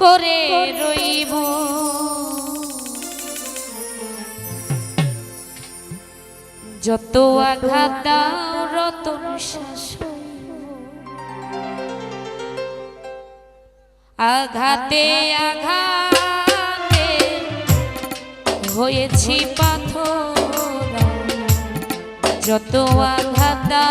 করে রইব। যত আঘাত দাও রতন আঘাতে আঘাতে হয়েছি পাথর। যত আঘাতা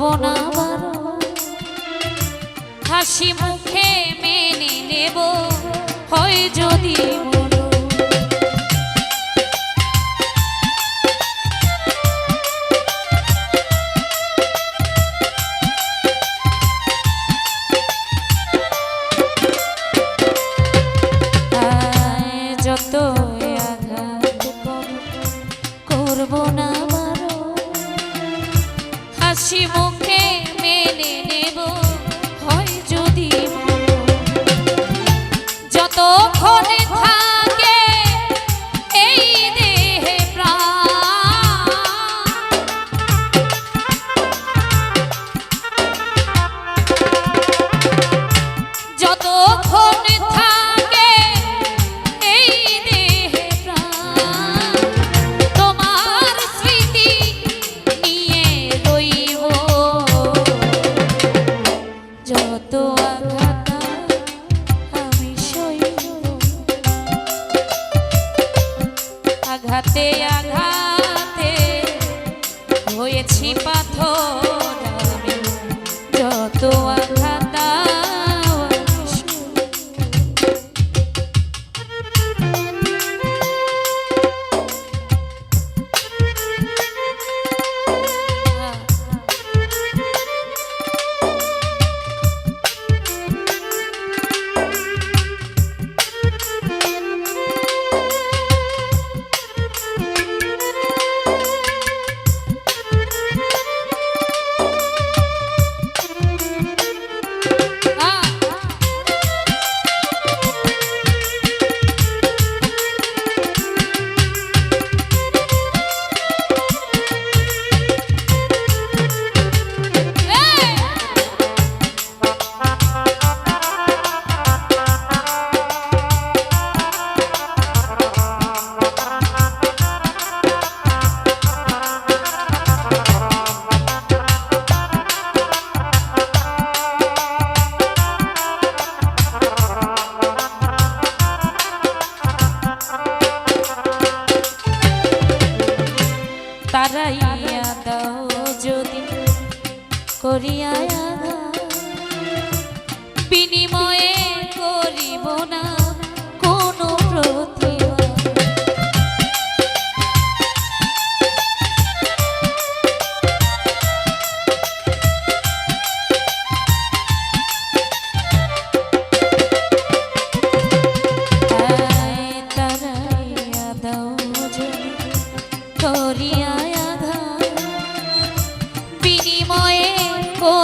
করব না বারো হাসি মুখে মেনে নেব। হয় যদি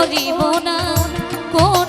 করিব না কোনো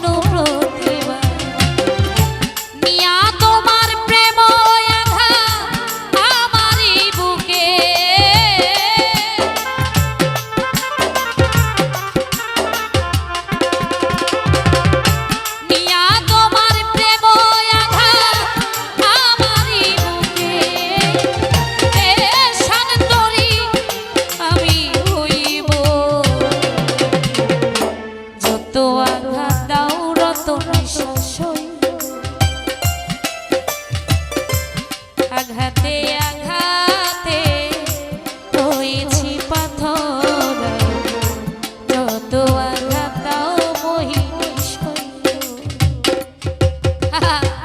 Ajá.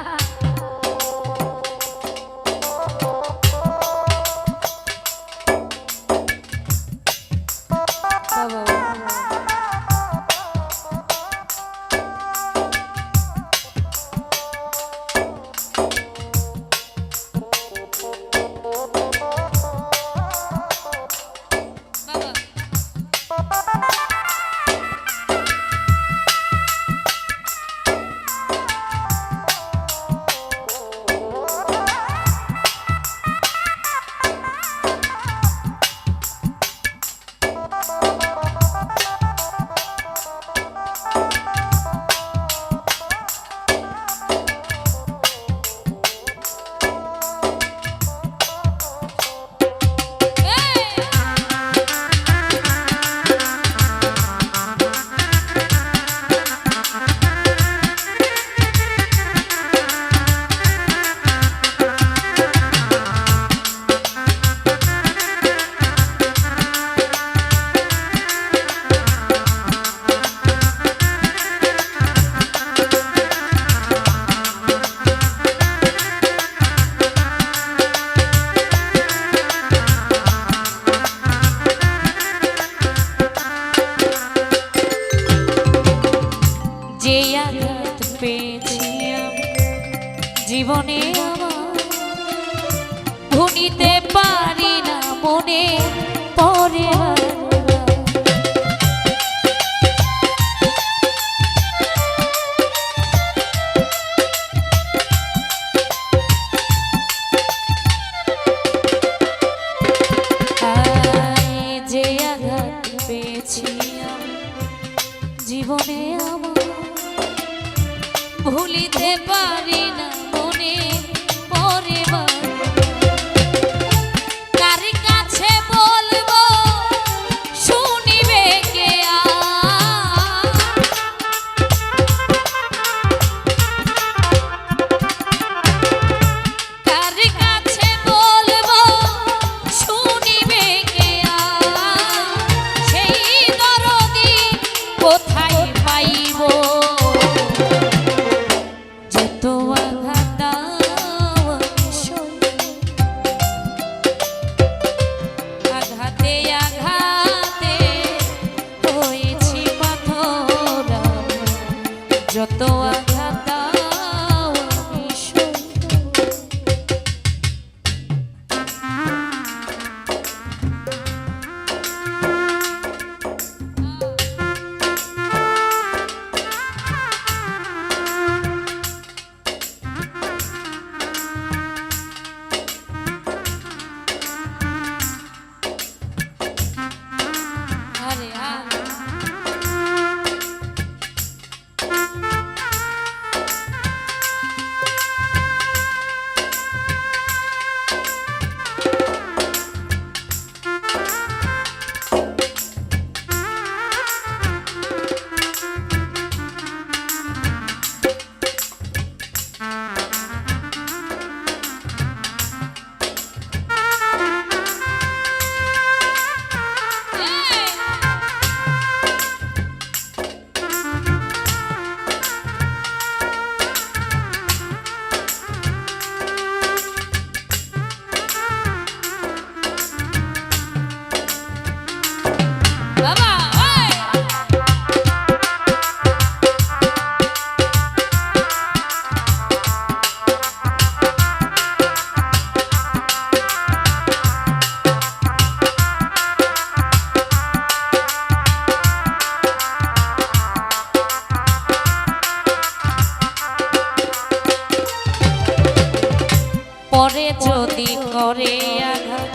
যদি করে আঘাত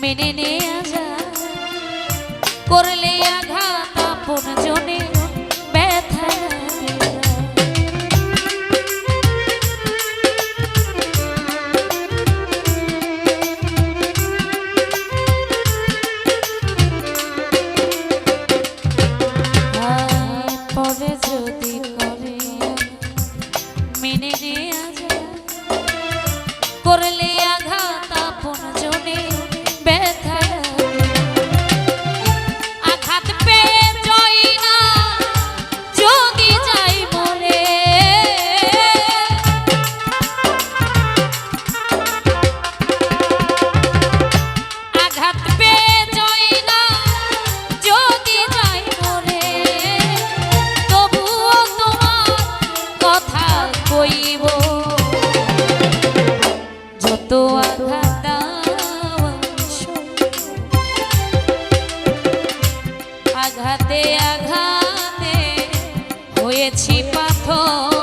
মেনে নে আজা করলে আঘাত আঘাতে আঘাতে হয়েছি পাথর।